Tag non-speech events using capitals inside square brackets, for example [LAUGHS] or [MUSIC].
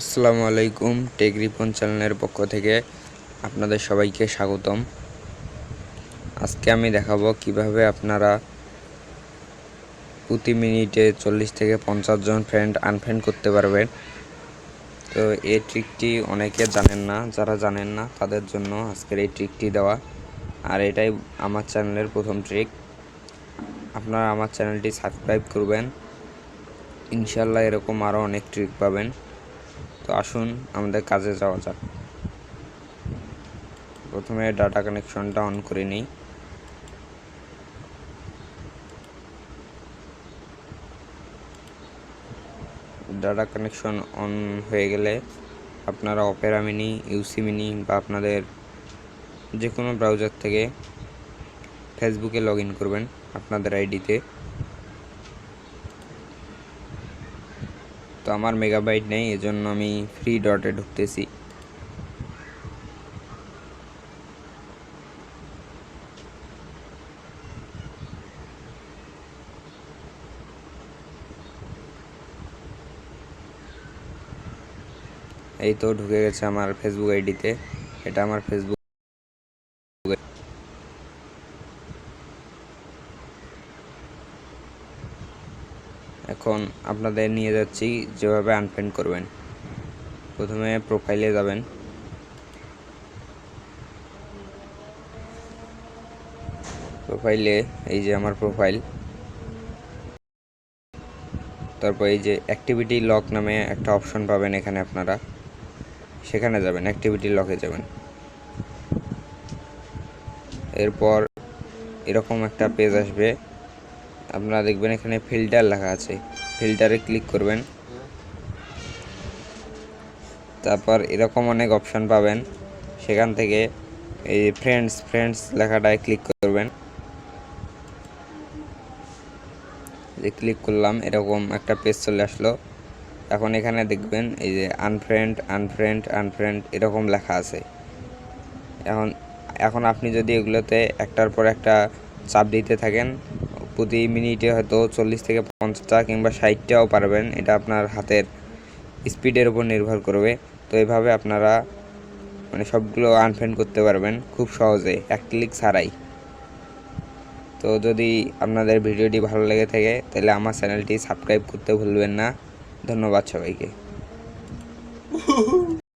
আসসালামু আলাইকুম, টেক রিপন চ্যানেলের পক্ষ থেকে আপনাদের সবাইকে স্বাগতম। আজকে আমি দেখাবো কীভাবে আপনারা প্রতি মিনিটে চল্লিশ থেকে পঞ্চাশ জন ফ্রেন্ড আনফ্রেন্ড করতে পারবেন। তো এই ট্রিকটি অনেকে জানেন না, যারা জানেন না, তাদের জন্য আজকের এই ট্রিকটি দেওয়া। আর এটাই আমার চ্যানেলের প্রথম ট্রিক আপনারা আমার চ্যানেলটি সাবস্ক্রাইব করবেন। ইনশাল্লাহ এরকম আরও অনেক ট্রিক পাবেন। তো আসুন, আমাদের কাজে যাওয়া যাক। প্রথমে ডাটা কানেকশনটা অন করে নিই। ডাটা কানেকশন অন হয়ে গেলে আপনারা অপেরা মিনি ইউসি মিনি বা আপনাদের যে কোনো ব্রাউজার থেকে ফেসবুকে লগ ইন করবেন আপনাদের আইডিতে তো আমার মেগাবাইট নেই, এজন্য আমি ফ্রি ডটে ঢুকতেছি। এই তো ঢুকে গেছে আমার ফেসবুক আইডিতে এটা আমার ফেসবুক এখন আপনাদের নিয়ে যাচ্ছি যেভাবে আনফ্রেন্ড করবেন। প্রথমে প্রোফাইলে যাবেন। প্রোফাইলে এই যে আমার প্রোফাইল তারপর এই যে অ্যাক্টিভিটি লক নামে একটা অপশন পাবেন এখানে আপনারা। সেখানে যাবেন অ্যাক্টিভিটি লকে যাবেন। এরপর এরকম একটা পেজ আসবে। আপনারা দেখবেন এখানে ফিল্টার লেখা আছে। ফিল্টারে ক্লিক করবেন। তারপর এরকম অনেক অপশান পাবেন। সেখান থেকে এই ফ্রেন্ডস ফ্রেন্ডস লেখাটায় ক্লিক করবেন। যে ক্লিক করলাম, এরকম একটা পেজ চলে আসলো। এখন এখানে দেখবেন এই যে আনফ্রেন্ড আনফ্রেন্ড আনফ্রেন্ড এরকম লেখা আছে। এখন এখন আপনি যদি এগুলোতে একটার পর একটা চাপ দিতে থাকেন প্রতি মিনিটে হয়তো চল্লিশ থেকে পঞ্চাশটা কিংবা ষাটটাও পারবেন। এটা আপনার হাতের স্পিডের উপর নির্ভর করবে। তো এইভাবে আপনারা মানে সবগুলো আনফ্রেন্ড করতে পারবেন খুব সহজে, এক ক্লিক ছাড়াই। তো যদি আপনাদের ভিডিওটি ভালো লেগে থাকে, তাহলে আমার চ্যানেলটি সাবস্ক্রাইব করতে ভুলবেন না। ধন্যবাদ সবাইকে। [LAUGHS]